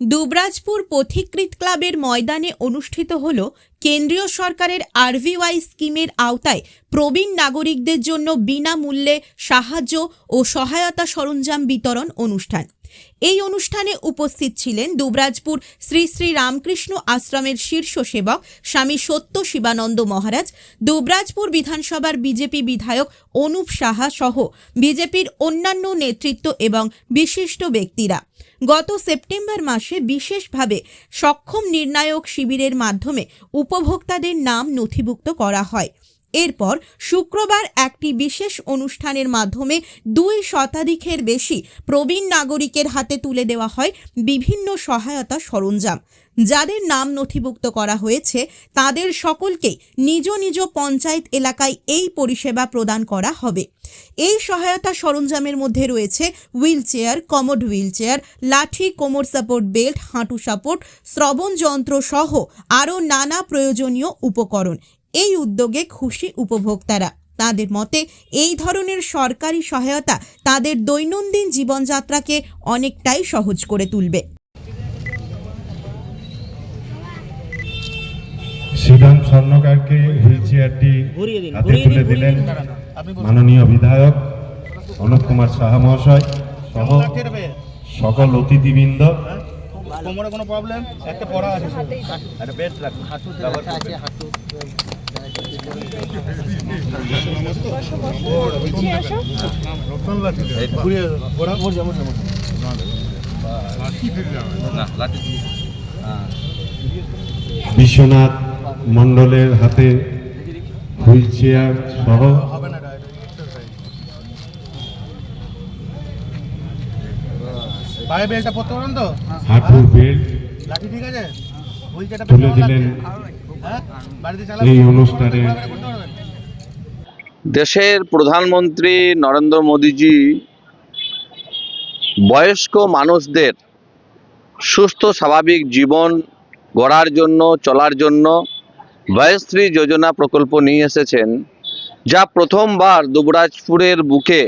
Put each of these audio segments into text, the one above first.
দুবরাজপুর পথিকৃত ক্লাবের ময়দানে অনুষ্ঠিত হল কেন্দ্রীয় সরকারের আরভিওয়াই স্কিমের আওতায় প্রবীণ নাগরিকদের জন্য বিনামূল্যে সাহায্য ও সহায়তা সরঞ্জাম বিতরণ অনুষ্ঠান। এই অনুষ্ঠানে উপস্থিত ছিলেন দুবরাজপুর শ্রী শ্রী রামকৃষ্ণ আশ্রমের শীর্ষ সেবক স্বামী সত্য শিবানন্দ মহারাজ, দুবরাজপুর বিধানসভার বিজেপি বিধায়ক অনুপ সাহা সহ বিজেপির অন্যান্য নেতৃত্ব এবং বিশিষ্ট ব্যক্তিরা। গত সেপ্টেম্বর মাসে বিশেষভাবে সক্ষম নির্ণায়ক শিবিরের মাধ্যমে উপভোক্তাদের নাম নথিভুক্ত করা হয়। এরপর শুক্রবার একটি বিশেষ অনুষ্ঠানের মাধ্যমে দুই শতাধিকের বেশি প্রবীণ নাগরিকের হাতে তুলে দেওয়া হয় বিভিন্ন সহায়তা সরঞ্জাম। যাদের নাম নথিভুক্ত করা হয়েছে, তাদের সকলকেই নিজ নিজ পঞ্চায়েত এলাকায় এই পরিষেবা প্রদান করা হবে। এই সহায়তা সরঞ্জামের মধ্যে রয়েছে wheel chair commode wheel chair লাঠি, কোমর সাপোর্ট বেল্ট, হাঁটু সাপোর্ট, শ্রবণ যন্ত্র সহ আরও নানা প্রয়োজনীয় উপকরণ। এই উদ্যোগে খুশি উপভোক্তারা। তাদের মতে, এই ধরনের সরকারি সহায়তা তাদের দৈনন্দিন জীবনযাত্রাকে অনেকটাই সহজ করে তুলবে। শ্রীরাম স্বর্ণকারকে হুইল চেয়ারটি হাতে তুলে দিলেন। মাননীয় বিধায়ক অনুপ কুমার সাহা মহাশয় সহ? সকল অতিথিবৃন্দ? কোমরে কোনো প্রবলেম একটা পড়া আছে একটা বেড রাখুন হাঁটু আছে হাঁটু ঘুরিয়ে ওরা ওর যাব যাব বিশ্বনাথ মণ্ডলের হাতে হুইল চেয়ার সহ হাঁটুর বেল্ট তুলে দিলেন হ্যাঁ? এই অনুষ্ঠানে দেশের প্রধানমন্ত্রী নরেন্দ্র মোদীজি বয়স্ক মানুষদের সুস্থ স্বাভাবিক জীবন গড়ার জন্য চলার জন্য বয়শ্রী যোজনা প্রকল্প নিয়ে এসেছেন, যা প্রথমবার দুবরাজপুরের বুকে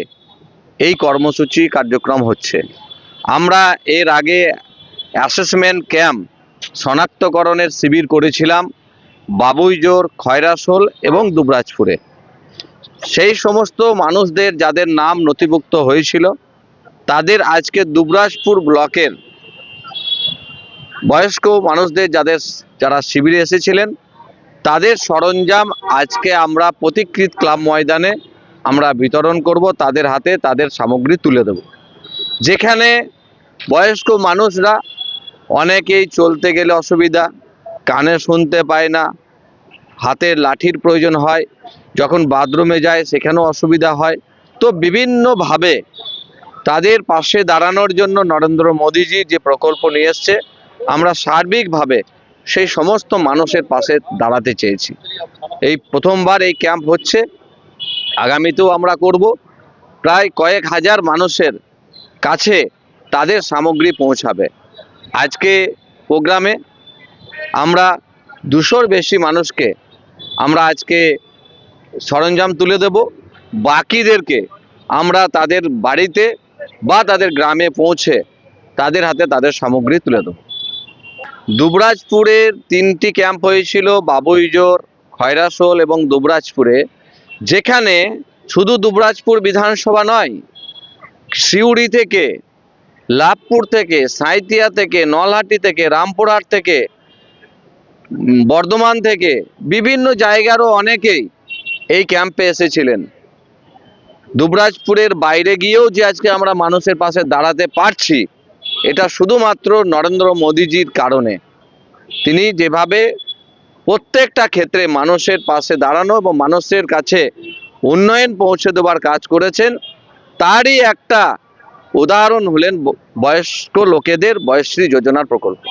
এই কর্মসূচি কার্যক্রম হচ্ছে। আমরা এর আগে অ্যাসেসমেন্ট ক্যাম্প শনাক্তকরণের শিবির করেছিলাম বাবুইজোর, খয়রাসোল এবং দুবরাজপুরে। সেই সমস্ত মানুষদের যাদের নাম নথিভুক্ত হয়েছিল, তাদের আজকে দুবরাজপুর ব্লকের বয়স্ক মানুষদের যাদের, যারা শিবিরে এসেছিলেন তাদের সরঞ্জাম আজকে আমরা প্রতিকৃত ক্লাব ময়দানে আমরা বিতরণ করব, তাদের হাতে তাদের সামগ্রী তুলে দেব। যেখানে বয়স্ক মানুষরা অনেকেই চলতে গেলে অসুবিধা, কানে শুনতে পায় না, হাতের লাঠির প্রয়োজন হয়, যখন বাথরুমে যায় সেখানেও অসুবিধা হয়। তো বিভিন্নভাবে তাদের পাশে দাঁড়ানোর জন্য নরেন্দ্র মোদীজি যে প্রকল্প নিয়ে এসছে, আমরা সার্বিকভাবে সেই সমস্ত মানুষের পাশে দাঁড়াতে চেয়েছি। এই প্রথমবার এই ক্যাম্প হচ্ছে, আগামীতেও আমরা করব। প্রায় কয়েক হাজার মানুষের কাছে তাদের সামগ্রী পৌঁছাবে। আজকে প্রোগ্রামে আমরা দুশোর বেশি মানুষকে আমরা আজকে সরঞ্জাম তুলে দেব। বাকিদেরকে আমরা তাদের বাড়িতে বা তাদের গ্রামে পৌঁছে তাদের হাতে তাদের সামগ্রী তুলে দেব। দুবরাজপুরের তিনটি ক্যাম্প হয়েছিল বাবুইজোর খয়রাসোল এবং দুবরাজপুরে। যেখানে শুধু দুবরাজপুর বিধানসভা নয়, সিউড়ি থেকে, লাভপুর থেকে সাঁইতিয়া থেকে, নলহাটি থেকে, রামপুরহাট থেকে বর্ধমান থেকে বিভিন্ন জায়গারও অনেকেই এই ক্যাম্পে এসেছিলেন। দুবরাজপুরের বাইরে গিয়েও যে আজকে আমরা মানুষের পাশে দাঁড়াতে পারছি এটা শুধুমাত্র নরেন্দ্র মোদীজির কারণে। তিনি যেভাবে প্রত্যেকটা ক্ষেত্রে মানুষের পাশে দাঁড়ানো এবং মানুষের কাছে উন্নয়ন পৌঁছে দেওয়ার কাজ করেছেন, তারই একটা উদাহরণ হলেন বয়স্ক লোকেদের বয়শ্রী যোজনার প্রকল্প।